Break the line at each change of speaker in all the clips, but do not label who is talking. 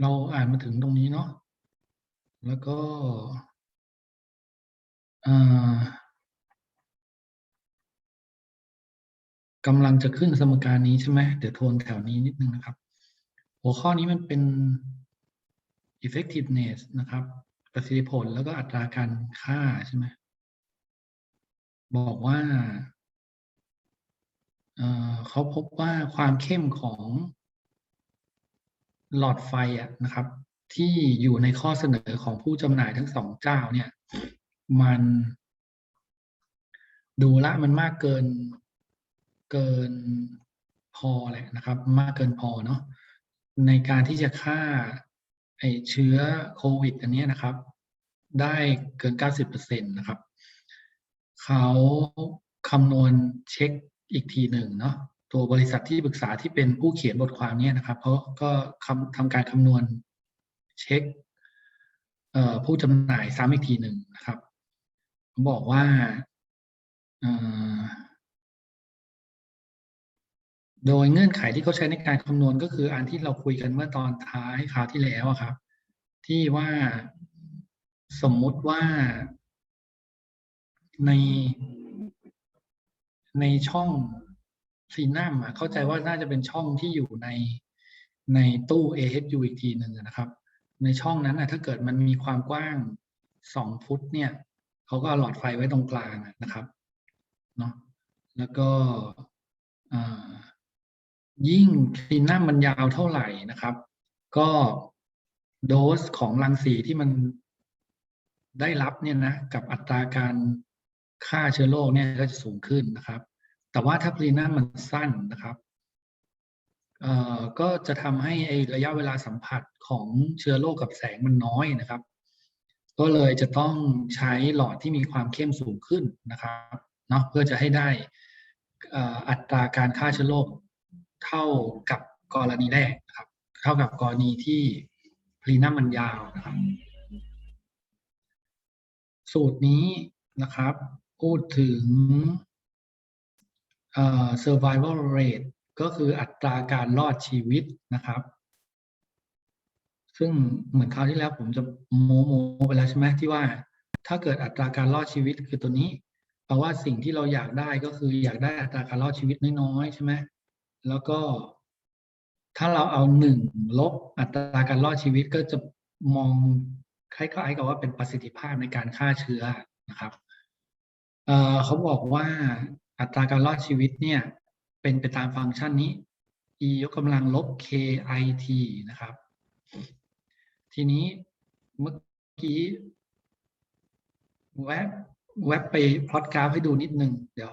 เราอ่านมาถึงตรงนี้เนาะแล้วก็กำลังจะขึ้นสมการนี้ใช่ไหมเดี๋ยวทวนแถวนี้นิดนึงนะครับ หัวข้อนี้มันเป็น effectiveness นะครับ ประสิทธิผลแล้วก็อัตราการค่าใช่ไหมบอกว่า เขาพบว่าความเข้มของ หลอดไฟอะนะครับ ที่อยู่ในข้อเสนอของผู้จำหน่ายทั้งสองเจ้าเนี่ย มัน ดูละมันมากเกินเกินพอแหละนะครับ มากเกินพอเนาะในการที่จะฆ่าไอเชื้อโควิด อันนี้นะครับ ได้เกิน 90%นะครับ เขาคำนวณเช็คอีกทีหนึ่งเนาะ ตัวบริษัทที่ปรึกษาที่เป็นผู้เขียนบทความนี้นะครับเขาก็คำทำการคำนวณเช็คผู้จำหน่ายซ้ำอีกทีหนึ่งนะครับบอกว่าโดยเงื่อนไขที่เขาใช้ในการคำนวณก็คืออันที่เราคุยกันเมื่อตอนท้ายคราวที่แล้วครับ ที่ว่าสมมุติว่าในในช่อง ซีนัมอะเข้าใจว่าน่าจะเป็นช่องที่อยู่ในในตู้ AHU อีกทีหนึ่งนะครับ ในช่องนั้นอะถ้าเกิดมันมีความกว้างสองฟุตเนี่ยเขาก็เอาหลอดไฟไว้ตรงกลางนะครับเนาะแล้วก็อ่ายิ่งซีนัมมันยาวเท่าไหร่นะครับ ก็โดสของรังสีที่มันได้รับเนี่ยนะ กับอัตราการฆ่าเชื้อโรคเนี่ยก็จะสูงขึ้นนะครับ แต่ว่าถ้าพลีนัมมันสั้นนะครับเอ่อก็จะทำให้ไอระยะเวลาสัมผัสของเชื้อโรคกับแสงมันน้อยนะครับ ก็เลยจะต้องใช้หลอดที่มีความเข้มสูงขึ้นนะครับเนาะเพื่อจะให้ได้อัตราการฆ่าเชื้อโรคเท่ากับกรณีแรกนะครับ เท่ากับกรณีที่พลีนัมมันยาวนะครับ สูตรนี้นะครับ พูดถึง survival rate ก็คืออัตราการรอดชีวิตนะครับ ซึ่งเหมือนคราวที่แล้วผมจะโมโมไปแล้วใช่ไหมที่ว่า ถ้าเกิดอัตราการรอดชีวิตคือตัวนี้แปลว่าสิ่งที่เราอยากได้ก็คืออยากได้อัตราการรอดชีวิตน้อยๆใช่ไหมแล้วก็ถ้าเราเอาหนึ่งลบอัตราการรอดชีวิตก็จะมองคล้ายๆกับว่าเป็นประสิทธิภาพในการฆ่าเชื้อนะครับเอ่อเขาบอกว่า อัตราการรอดชีวิตเนี่ยเป็นไปตามฟังก์ชันนี้ e ยกกำลังลบ kit นะครับ ทีนี้เมื่อกี้แวบแวบไปพลอตกราฟให้ดูนิดนึง เดี๋ยว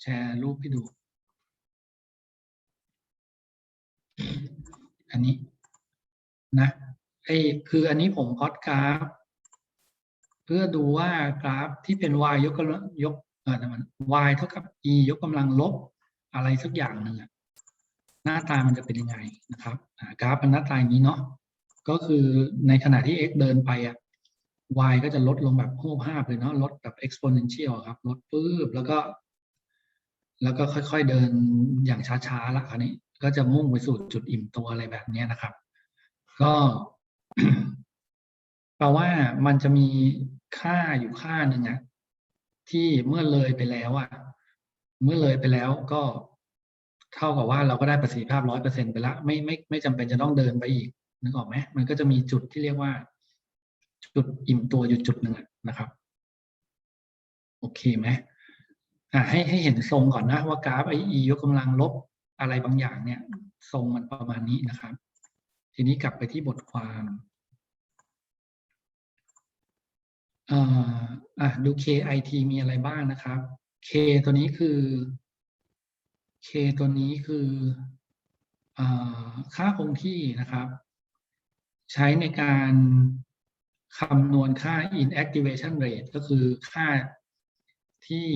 แชร์รูปให้ดู อันนี้นะไอ้คืออันนี้ผมพลอตกราฟ เพื่อดูว่ากราฟที่เป็น y ยกกำลังยก เออมัน y เท่ากับ e ยกกำลังลบอะไรสักอย่างหนึ่งอะหน้าตามันจะเป็นยังไงนะครับกราฟมันหน้าตาอย่างนี้เนาะก็คือในขณะที่ x เดินไปอะ y ก็จะลดลงแบบโหภาพเลยเนาะลดแบบ exponential ครับ ลดปื๊บแล้วก็ แล้วก็ค่อยๆเดินอย่างช้าๆละอันนี้ ก็จะมุ่งไปสู่จุดอิ่มตัวอะไรแบบนี้นะครับ ก็แปลว่ามันจะมีค่าอยู่ค่าหนึ่งอะ ที่เมื่อเลยไปแล้วอะเมื่อเลยไปแล้วก็เท่ากับว่าเราก็ได้ประสิทธิภาพร้อยเปอร์เซ็นไปละไม่ไม่ไม่จำเป็นจะต้องเดินไปอีกนึกออกไหมมันก็จะมีจุดที่เรียกว่า จุดอิ่มตัวอยู่จุดหนึ่งนะครับ โอเคไหมอ่าให้ให้เห็นทรงก่อนนะว่ากราฟไอ e ยกกำลังลบอะไรบางอย่างเนี่ย ทรงมันประมาณนี้นะครับ ทีนี้กลับไปที่บทความ เอ่ออะดู KIT มีอะไรบ้างนะครับ K ตัวนี้คือ K ตัวนี้คืออค่าคงที่นะครับ ใช้ในการคำนวณค่า inactivation rate ก็คือค่าที่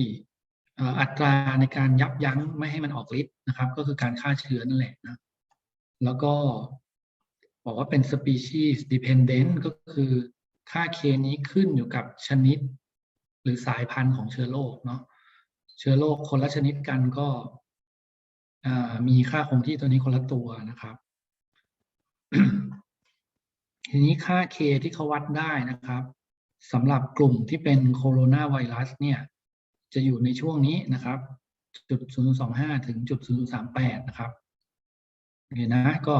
อัตราในการยับยั้งไม่ให้มันออกฤทธิ์นะครับ ก็คือการฆ่าเชื้อนั่นแหละนะแล้วก็บอกว่าเป็น species dependent ก็คือ ค่า K นี้ขึ้นอยู่กับชนิด หรือสายพันธุ์ของเชื้อโรคเนาะเชื้อโรคคนละชนิดกันก็มีค่าคงที่ตัวนี้คนละตัวนะครับ ทีนี้ค่า K ที่เขาวัดได้นะครับสำหรับกลุ่มที่เป็นโคโรนาไวรัสเนี่ยจะอยู่ในช่วงนี้นะครับ จุด 025 ถึงจุด 038 นะครับโอเคนะก็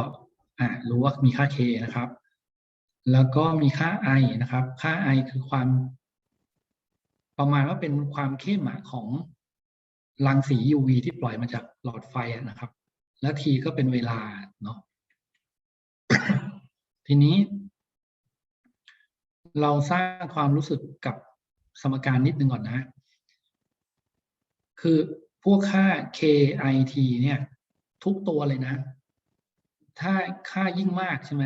อ่ารู้ว่ามีค่า K นะครับ แล้วก็มีค่า I นะครับ ค่า I คือความ ประมาณว่าเป็นความเข้มของรังสี UV ที่ปล่อยมาจากหลอดไฟนะครับ และ T ก็เป็นเวลาเนาะทีนี้ เราสร้างความรู้สึกกับสมการนิดนึงก่อนนะ คือพวกค่า KIT เนี่ย ทุกตัวเลยนะ ถ้าค่ายิ่งมากใช่ไหม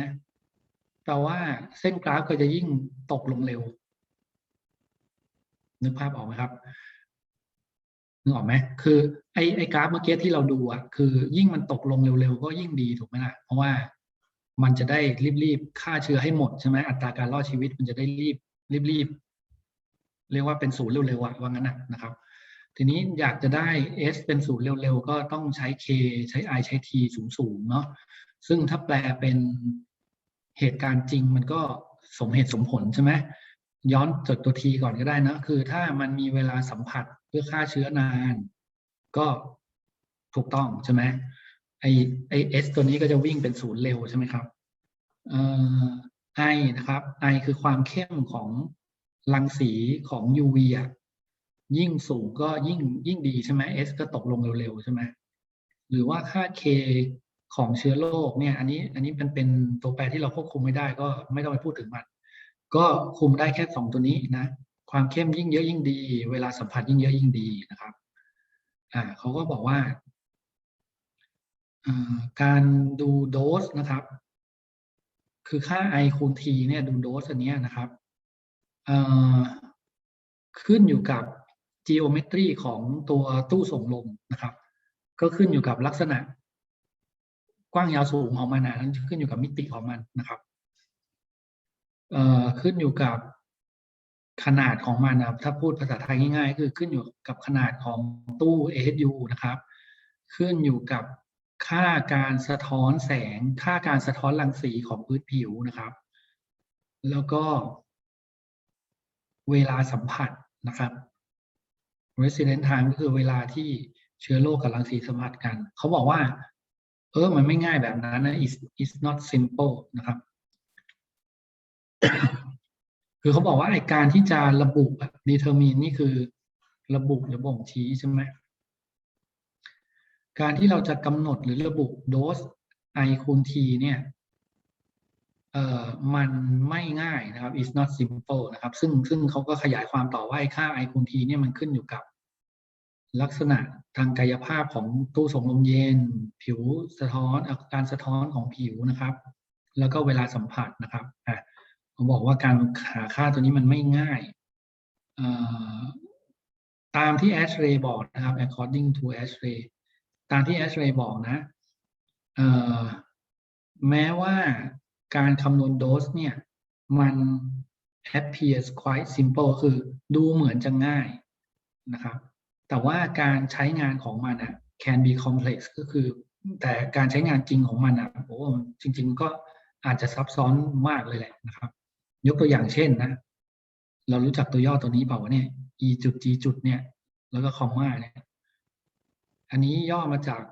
แปลว่าเส้นกราฟก็จะยิ่งตกลงเร็ว นึกภาพออกไหมครับนึกออกไหมคือไอ้ไอ้กราฟเมื่อกี้ที่เราดูอะคือ ยิ่งมันตกลงเร็วๆก็ยิ่งดีถูกไหมล่ะ เพราะว่ามันจะได้รีบๆฆ่าเชื้อให้หมดใช่ไหมอัตราการรอดชีวิตมันจะได้รีบรีบๆเรียกว่าเป็นศูนย์เร็วๆอะว่างั้นนะนะครับ ทีนี้อยากจะได้ S เป็นศูนย์เร็วๆ ก็ต้องใช้ K ใช้ I ใช้ T สูงๆเนาะซึ่งถ้าแปลเป็น เหตุการณ์จริงมันก็สมเหตุสมผลใช่ไหมย้อนจดตัวทีก่อนก็ได้นะ คือถ้ามันมีเวลาสัมผัสเพื่อฆ่าเชื้อนาน ก็ถูกต้องใช่ไหมไอไอเอสตัวนี้ก็จะวิ่งเป็นศูนย์เร็วใช่ไหมครับเอ่อไอนะครับไอคือความเข้มของรังสีของ UV อะยิ่งสูงก็ยิ่งยิ่งดีใช่ไหม S ก็ตกลงเร็วๆใช่ไหมหรือว่าค่า K ของเชื้อโรคเนี่ยอันนี้อันนี้มันเป็นตัวแปรที่เราควบคุมไม่ได้ก็ไม่ต้องไปพูดถึงมัน ก็คุมได้แค่สองตัวนี้นะความเข้มยิ่งเยอะยิ่งดี เวลาสัมผัสยิ่งเยอะยิ่งดีนะครับอ่าเขาก็บอกว่าการดูโดสนะครับ คือค่า i คูณ t เนี่ยดูโดสอันนี้นะครับขึ้นอยู่กับ geometry ของตัวตู้ส่งลมนะครับ ก็ขึ้นอยู่กับลักษณะ กว้างยาวสูงของมันนะนั้นขึ้นอยู่กับมิติของมันนะครับเอ่อขึ้นอยู่กับขนาดของมันนะถ้าพูดภาษาไทยง่ายๆ คือขึ้นอยู่กับขนาดของตู้ AHU นะครับ ขึ้นอยู่กับค่าการสะท้อนแสง ค่าการสะท้อนรังสีของพื้นผิวนะครับ แล้วก็เวลาสัมผัสนะครับ resident time ก็คือเวลาที่เชื้อโรคกับรังสีสัมผัสกัน เขาบอกว่า เออ มันไม่ง่ายแบบนั้นนะ is is not simple นะครับ คือเขาบอกว่าไอการที่จะระบุ determine นี่คือระบุหรือบ่งชี้ใช่ไหม การที่เราจะกำหนดหรือระบุโดส i คูณ t เนี่ย เอ่อ มันไม่ง่ายนะครับ is not simple นะครับ ซึ่งซึ่งเขาก็ขยายความต่อว่าไอค่า i คูณ t เนี่ยมันขึ้นอยู่กับ ลักษณะทางกายภาพของตู้ส่งลมเย็น ผิวสะท้อนอาการสะท้อนของผิวนะครับ แล้วก็เวลาสัมผัสนะครับอะผมบอกว่าการหาค่าตัวนี้มันไม่ง่ายตามที่ Ashray บอกนะครับ according to Ashray ตามที่แอชเรย์บอกนะแม้ว่าการคำนวณโดสเนี่ย มัน appears quite simple คือดูเหมือนจะง่ายนะครับ แต่ว่าการใช้งานของมันอะ can be complex ก็คือ แต่การใช้งานจริงของมันอะโอ้จริง ๆ ก็อาจจะซับซ้อนมากเลยแหละนะครับ ยกตัวอย่างเช่นนะ เรารู้จักตัวย่อตัวนี้เปล่าวะเนี่ย e จุด g จุดเนี่ย แล้วก็คอมมาเนี่ยอันนี้ย่อมาจาก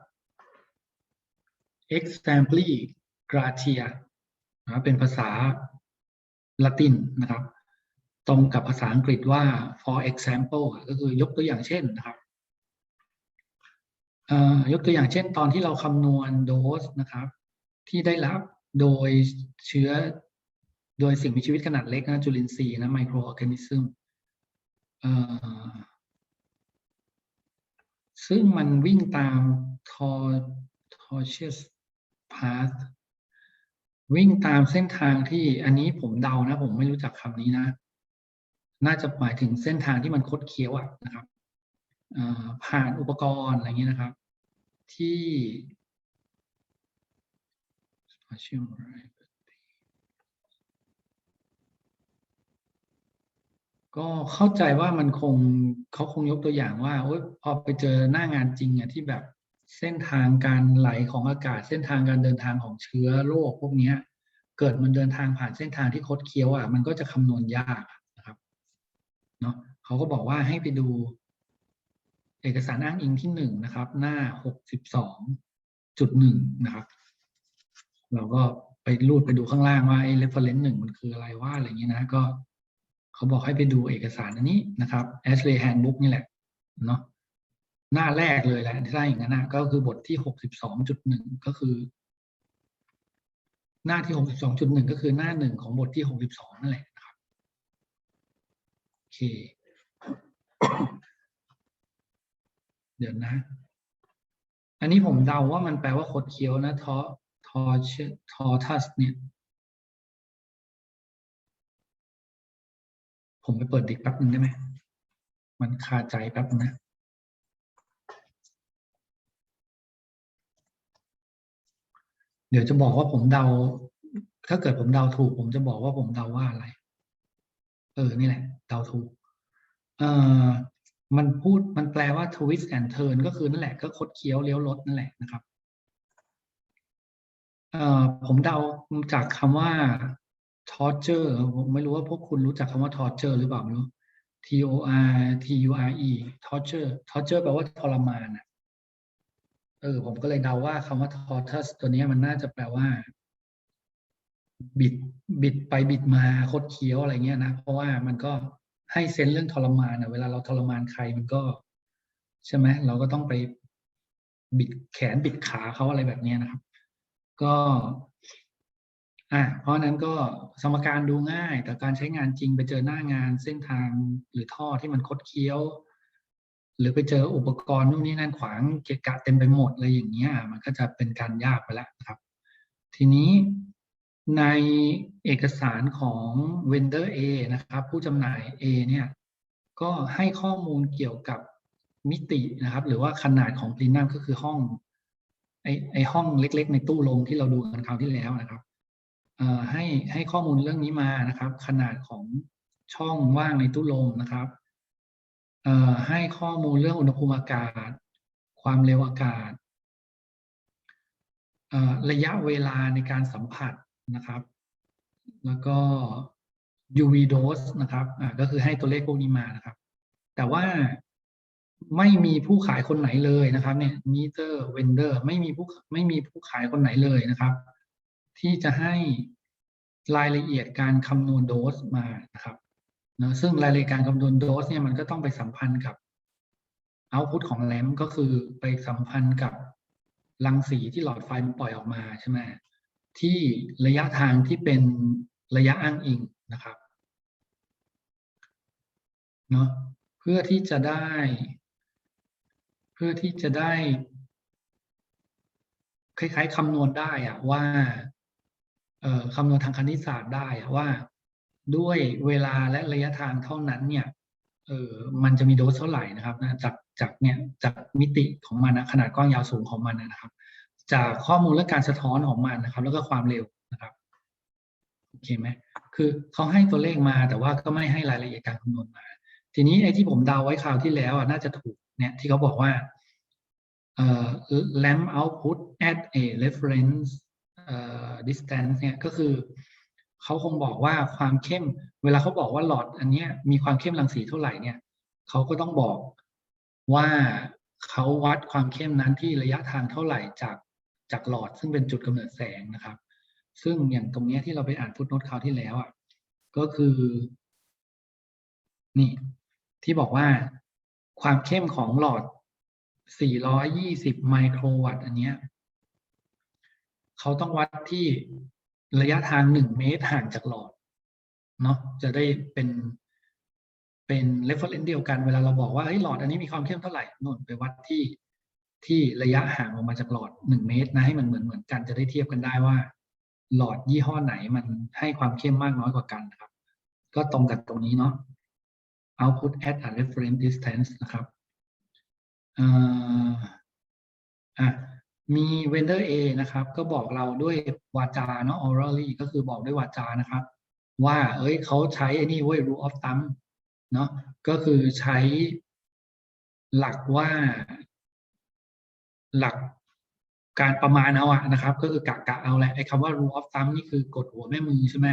exempli gratia นะเป็นภาษาละตินนะครับ ตรงกับภาษาอังกฤษว่า for example ก็คือยกตัวอย่างเช่นนะครับยกตัวอย่างเช่น ตอนที่เราคำนวณโดสนะครับ ที่ได้รับโดยเชื้อโดยสิ่งมีชีวิตขนาดเล็กนะจุลินทรีย์นะไมโครออร์แกนิซึมซึ่งมันวิ่งตาม tortuous path วิ่งตามเส้นทางที่อันนี้ผมเดานะ ผมไม่รู้จักคำนี้นะ น่าจะหมายถึงเส้นทางที่มันคดเคี้ยวอะนะครับผ่านอุปกรณ์อะไรเงี้ยนะครับ ที่ก็เข้าใจว่ามันคงเขาคงยกตัวอย่างว่าพอไปเจอหน้างานจริงอะที่แบบเส้นทางการไหลของอากาศ เส้นทางการเดินทางของเชื้อโรคพวกนี้เกิดมันเดินทางผ่านเส้นทางที่คดเคี้ยวอะมันก็จะคำนวณยากครับ เนาะเขาก็บอกว่าให้ไปดู เอกสารอ้างอิงที่หนึ่งนะครับ หน้าหกสิบสองจุดหนึ่งนะครับ เราก็ไปรูดไปดูข้างล่างว่าไอ้ reference หนึ่งมันคืออะไรว่าอะไรอย่างเงี้ยนะก็เขาบอกให้ไปดูเอกสารอันนี้นะครับ Ashley Handbook นี่แหละเนาะหน้าแรกเลยแหละถ้าอย่างนั้นนะก็คือบทที่หกสิบสองจุดหนึ่งก็คือ หน้าที่หกสิบสองจุดหนึ่งก็คือหน้าหนึ่งของบทที่หกสิบสองนั่นแหละน เคเดี๋ยวนะ อันนี้ผมเดาว่ามันแปลว่าคดเคี้ยวนะทอทอเชทอทัสเนี่ย ผมไปเปิดดิกแป๊บนึงได้ไหม มันคาใจแป๊บนึงนะเดี๋ยวจะบอกว่าผมเดา ถ้าเกิดผมเดาถูก ผมจะบอกว่าผมเดาว่าอะไร เออ นี่แหละเดาถูกเอ่อมันพูดมันแปลว่า twist and turn ก็คือนั่นแหละก็คดเคี้ยวเลี้ยวรถนั่นแหละนะครับเอ่อผมเดาจากคำว่า torture ผมไม่รู้ว่าพวกคุณรู้จักคำว่า torture หรือเปล่าไม่รู้ T O R T U R E torture torture แปลว่าทรมานอะเออผมก็เลยเดาว่าคำว่า tortoise ตัวเนี้ยมันน่าจะแปลว่า บิดบิดไปบิดมาคดเคี้ยวอะไรเงี้ยนะ เพราะว่ามันก็ให้เซนส์เรื่องทรมานอะเวลาเราทรมานใครมันก็ ใช่ไหมเราก็ต้องไปบิดแขนบิดขาเขาอะไรแบบเนี้ยนะครับ ก็ อะเพราะนั้นก็สมการดูง่าย แต่การใช้งานจริงไปเจอหน้างานเส้นทางหรือท่อที่มันคดเคี้ยว หรือไปเจออุปกรณ์นู่นนี่นั่นขวางเกะกะเต็มไปหมดอะไรอย่างเงี้ย มันก็จะเป็นการยากไปแล้วครับ ทีนี้ ในเอกสารของ vendor A นะครับ ผู้จำหน่าย A เนี่ยก็ให้ข้อมูลเกี่ยวกับมิตินะครับ หรือว่าขนาดของพลีนัมก็คือห้องไอไอห้องเล็ก ๆ ในตู้ลมที่เราดูกันคราวที่แล้วนะครับให้ให้ข้อมูลเรื่องนี้มานะครับ ขนาดของช่องว่างในตู้ลมนะครับให้ข้อมูลเรื่องอุณหภูมิอากาศ ความเร็วอากาศระยะเวลาในการสัมผัส นะครับ แล้วก็ UV dose นะครับอ่าก็คือให้ตัวเลขพวกนี้มานะครับ แต่ว่าไม่มีผู้ขายคนไหนเลยนะครับ เนี่ย meter vendor ไม่มีผู้ไม่มีผู้ขายคนไหนเลยนะครับ ที่จะให้รายละเอียดการคำนวณโดสมานะครับนะซึ่งรายละเอียดการคำนวณโดสเนี่ยมันก็ต้องไปสัมพันธ์กับเอาพุตของแลมก็คือไปสัมพันธ์กับรังสีที่หลอดไฟมันปล่อยออกมาใช่ไหม ที่ระยะทางที่เป็นระยะอ้างอิงนะครับเนาะเพื่อที่จะได้ เพื่อที่จะได้ คล้ายๆคำนวณได้อะว่าคำนวณทางคณิตศาสตร์ได้อะว่า ด้วยเวลาและระยะทางเท่านั้นเนี่ยเออมันจะมีโดสเท่าไหร่นะครับนะจากจากเนี่ยจากมิติของมันนะขนาดกว้างยาวสูงของมันนะครับ จากข้อมูลและการสะท้อนของมันนะครับ แล้วก็ความเร็วนะครับโอเคไหมคือเขาให้ตัวเลขมาแต่ว่าก็ไม่ให้รายละเอียดการคำนวณมา ทีนี้ไอ้ที่ผมเดาไว้คราวที่แล้วอะน่าจะถูกเนี่ยที่เขาบอกว่าเอ่อ lamp output at a reference เอ่อ distance เนี่ยก็คือเขาคงบอกว่าความเข้ม เวลาเขาบอกว่าหลอดอันเนี้ยมีความเข้มรังสีเท่าไหร่เนี่ยเขาก็ต้องบอกว่าเขาวัดความเข้มนั้นที่ระยะทางเท่าไหร่จาก จากหลอดซึ่งเป็นจุดกำเนิดแสงนะครับ ซึ่งอย่างตรงนี้ที่เราไปอ่านฟุตโนตคราวที่แล้วอะก็คือ นี่ ที่บอกว่าความเข้มของหลอด 420 ไมโครวัตต์อันเนี้ยเขาต้องวัดที่ระยะทาง 1 เมตรห่างจากหลอดเนาะจะได้เป็นเป็น reference เดียวกันเวลาเราบอกว่าเฮ้ยหลอดอันนี้มีความเข้มเท่าไหร่นู่นไปวัดที่ ที่ระยะห่างออกมาจากหลอด1เมตรนะให้มันเหมือนเหมือนกันจะได้เทียบกันได้ว่า หลอดยี่ห้อไหนมันให้ความเข้มมากน้อยกว่ากันนะครับ ก็ตรงกับตรงนี้เนาะ output at a reference distance นะครับอะมี vendor A นะครับ ก็บอกเราด้วยวาจาเนาะ orally ก็คือบอกด้วยวาจานะครับ ว่า เอ้ยเขาใช้ไอ้นี่เว้ย rule of thumb เนาะก็คือใช้หลักว่า หลักการประมาณเอาอะนะครับ ก็คือกะกะเอาแหละไอ้คำว่า rule of thumb นี่คือกดหัวแม่มือใช่ไหม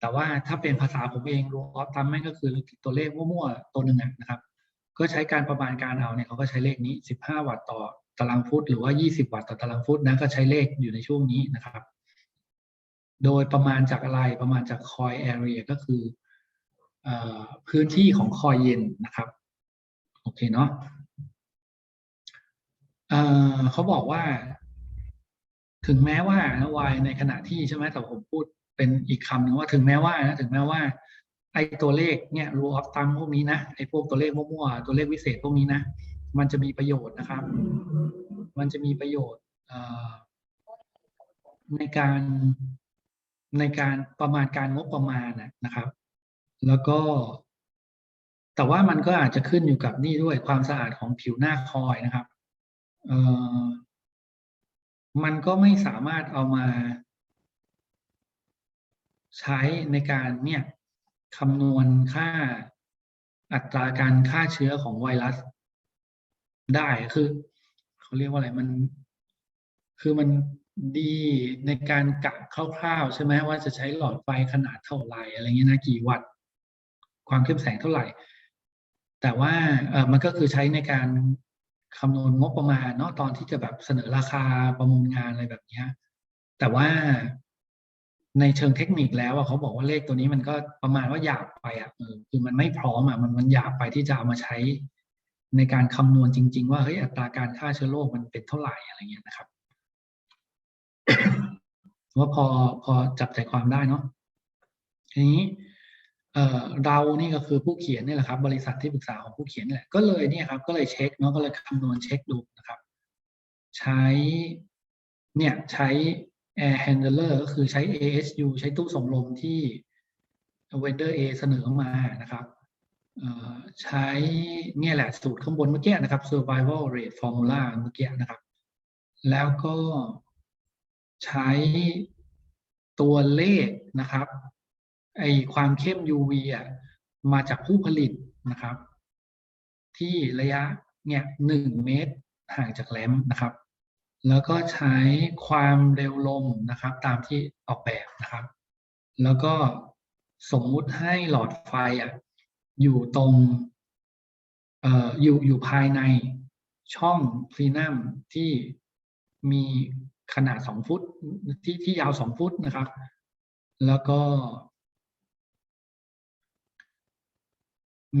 แต่ว่าถ้าเป็นภาษาผมเอง rule of thumb แม่งก็คือตัวเลขมั่วๆตัวหนึ่งอะนะครับ ก็ใช้การประมาณการเอาเนี่ยเขาก็ใช้เลขนี้ 15 วัตต์ต่อตารางฟุต หรือว่า 20 วัตต์ต่อตารางฟุตนะก็ใช้เลขอยู่ในช่วงนี้นะครับ โดยประมาณจากอะไรประมาณจาก coil area ก็คือเออพื้นที่ของคอยเย็นนะครับ โอเคเนาะ เออเขาบอกว่า ถึงแม้ว่านะวายในขณะที่ใช่ไหมแต่ผมพูดเป็นอีกคำหนึ่งว่าถึงแม้ว่านะถึงแม้ว่า ไอ้ตัวเลขเนี่ย rule of thumb พวกนี้นะไอ้พวกตัวเลขมั่วๆตัวเลขวิเศษพวกนี้นะมันจะมีประโยชน์นะครับ มันจะมีประโยชน์ในการในการประมาณการงบประมาณนะครับ แล้วก็ แต่ว่ามันก็อาจจะขึ้นอยู่กับนี่ด้วยความสะอาดของผิวหน้าคอยนะครับ มันก็ไม่สามารถเอามา ใช้ในการเนี่ยคำนวณค่าอัตราการฆ่าเชื้อของไวรัส ได้คือเขาเรียกว่าอะไรมัน คือมันดีในการกะคร่าวๆใช่ไหมว่าจะใช้หลอดไฟขนาดเท่าไหร่อะไรเงี้ยนะกี่วัตต์ความเข้มแสงเท่าไหร่ แต่ว่าเออมันก็คือใช้ในการ คำนวณงบประมาณเนาะตอนที่จะแบบเสนอราคาประมูลงานอะไรแบบนี้แต่ว่าในเชิงเทคนิคแล้วอะเขาบอกว่าเลขตัวนี้มันก็ประมาณว่าหยาบไปอะคือมันไม่พร้อมอะมันมันหยาบไปที่จะเอามาใช้ ในการคำนวณจริง ๆ ว่าเฮ้ยอัตราการฆ่าเชื้อโรคมันเป็นเท่าไหร่อะไรเงี้ยนะครับว่าพอพอจับใจความได้เนาะทีนี้ เอ่อเรานี่ก็คือผู้เขียนนี่แหละครับ บริษัทที่ปรึกษาของผู้เขียนนี่แหละก็เลยเนี่ยครับ ก็เลยเช็คเนาะก็เลยคำนวณเช็คดูนะครับ ใช้เนี่ยใช้ air handler ก็คือใช้ ASU ใช้ตู้ส่งลมที่ vendor A เสนอมานะครับใช้เนี่ยแหละสูตรข้างบนเมื่อกี้นะครับ survival rate formula เมื่อกี้นะครับ แล้วก็ใช้ตัวเลขนะครับ ไอความเข้ม UV อะมาจากผู้ผลิตนะครับ ที่ระยะเนี่ยหนึ่งเมตรห่างจากแหลมนะครับ แล้วก็ใช้ความเร็วลมนะครับ ตามที่ออกแบบนะครับ แล้วก็สมมุติให้หลอดไฟอะอยู่ตรงเอ่ออยู่อยู่ภายในช่องพลีนัมที่มีขนาดสองฟุตที่ที่ยาวสองฟุตนะครับ แล้วก็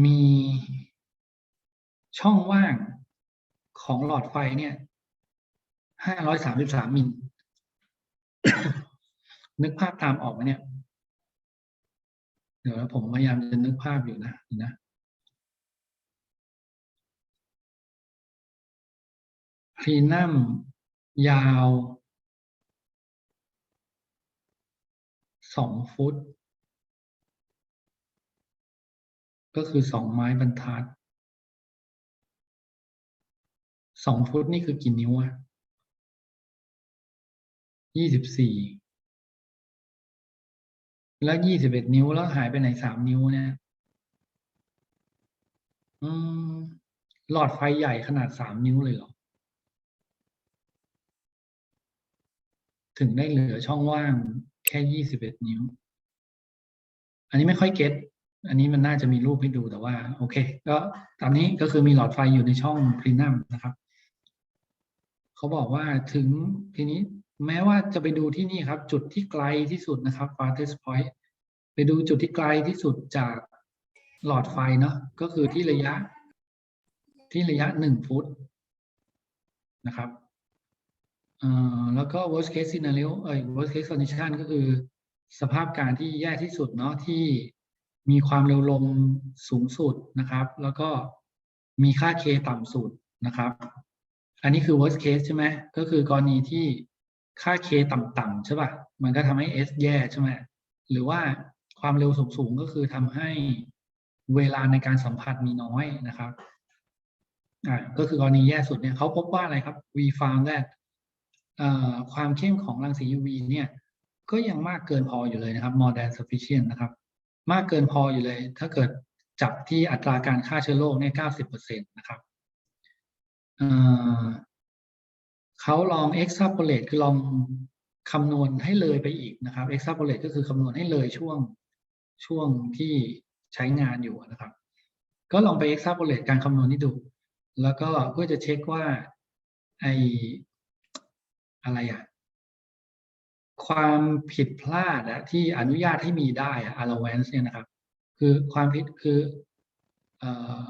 มีช่องว่างของหลอดไฟเนี่ย ห้าร้อยสามสิบสามมิล นึกภาพตามออกไหมเนี่ย เดี๋ยวผมพยายามจะนึกภาพอยู่นะนะ พรีนัมยาวสองฟุต ก็คือสองไม้บรรทัดสองฟุตนี่คือกี่นิ้วอะยี่สิบสี่แล้วยี่สิบเอ็ดนิ้วแล้วหายไปไหนสามนิ้วเนี่ยอืมหลอดไฟใหญ่ขนาดสามนิ้วเลยเหรอ ถึงได้เหลือช่องว่างแค่ยี่สิบเอ็ดนิ้ว อันนี้ไม่ค่อยเก็ต อันนี้มันน่าจะมีรูปให้ดูแต่ว่า โอเค ก็ตามนี้ก็คือมีหลอดไฟอยู่ในช่องพรีนัมนะครับเขาบอกว่าถึงทีนี้แม้ว่าจะไปดูที่นี่ครับ จุดที่ไกลที่สุดนะครับ farthest point ไปดูจุดที่ไกลที่สุดจากหลอดไฟเนาะก็คือที่ระยะ ที่ระยะหนึ่งฟุตนะครับอ่อแล้วก็ worst case scenario เอ้ย worst case condition ก็คือสภาพการที่แย่ที่สุดเนาะที่ มีความเร็วลมสูงสุดนะครับ แล้วก็มีค่า k ต่ำสุดนะครับ อันนี้คือ worst case ใช่ไหมก็คือกรณีที่ค่า k ต่ำๆใช่ป่ะมันก็ทำให้ s แย่ใช่ไหมหรือว่าความเร็วสูงๆก็คือทำให้เวลาในการสัมผัสมีน้อยนะครับอ่าก็คือกรณีแย่สุดเนี่ยเขาพบว่าอะไรครับ we found that เอ่อความเข้มของรังสี UV เนี่ย ก็ยังมากเกินพออยู่เลยนะครับ more than sufficient นะครับ มากเกินพออยู่เลย ถ้าเกิดจับที่อัตราการฆ่าเชื้อโรคเนี่ย90%นตนะครับเเขาลอง extrapolate คือลองคำนวณให้เลยไปอีกนะครับ extrapolate ก็คือคำนวณให้เลยช่วงช่วงที่ใช้งานอยู่นะครับ ก็ลองไป extrapolate การคำนวณนี้ดู แล้วก็เพื่อจะเช็คว่าไออะไรอะ ความผิดพลาดอะที่อนุญาตให้มีได้อะ allowance เนี่ยนะครับ คือความผิดคือเอ่อ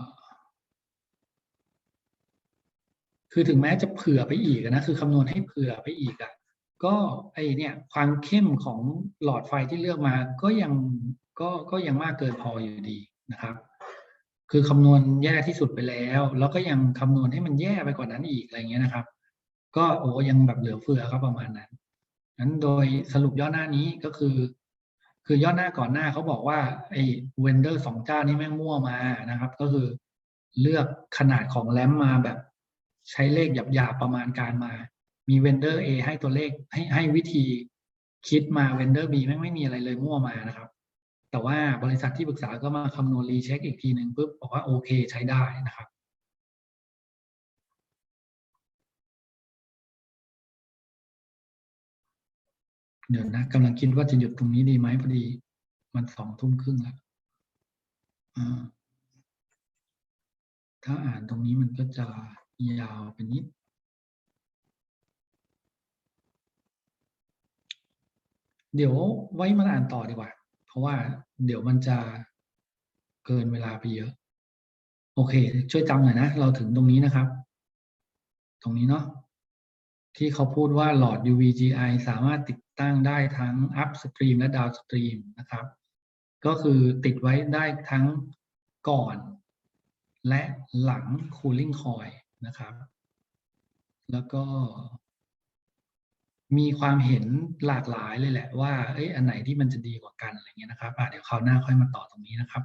คือถึงแม้จะเผื่อไปอีกนะคือคำนวณให้เผื่อไปอีกอะก็ไอเนี่ยความเข้มของหลอดไฟที่เลือกมาก็ยังก็ก็ยังมากเกินพออยู่ดีนะครับ คือคำนวณแย่ที่สุดไปแล้ว แล้วก็ยังคำนวณให้มันแย่ไปกว่านั้นอีกอะไรเงี้ยนะครับ ก็โอ้ยังแบบเหลือเฟือครับประมาณนั้น นั้นโดยสรุปย่อหน้านี้ก็คือ คือย่อหน้าก่อนหน้าเขาบอกว่าไอ้เวนเดอร์สองเจ้านี้แม่งมั่วมานะครับ ก็คือเลือกขนาดของแรมมาแบบใช้เลขหยาบๆประมาณการมา มีเวนเดอร์ A ให้ตัวเลขให้ให้วิธีคิดมาเวนเดอร์ B แม่งไม่มีอะไรเลยมั่วมานะครับ แต่ว่าบริษัทที่ปรึกษาก็มาคำนวณรีเช็คอีกทีหนึ่งปุ๊บบอกว่าโอเคใช้ได้นะครับ เดี๋ยวนะกำลังคิดว่าจะหยุดตรงนี้ดีไหมพอดี มันสองทุ่มครึ่งแล้วถ้าอ่านตรงนี้มันก็จะยาวไปนิดเดี๋ยวไว้มาอ่านต่อดีกว่า เพราะว่าเดี๋ยวมันจะเกินเวลาไปเยอะ โอเค ช่วยจำหน่อยนะ เราถึงตรงนี้นะครับ ตรงนี้เนาะที่เขาพูดว่าหลอด UVGI สามารถติด ตั้งได้ทั้ง upstream และ downstream นะครับ ก็คือติดไว้ได้ทั้งก่อน และหลัง cooling coil นะครับ แล้วก็มีความเห็นหลากหลายเลยแหละว่าเอ้ยอันไหนที่มันจะดีกว่ากันอะไรเงี้ยนะครับอะเดี๋ยวคราวหน้าค่อยมาต่อตรงนี้นะครับ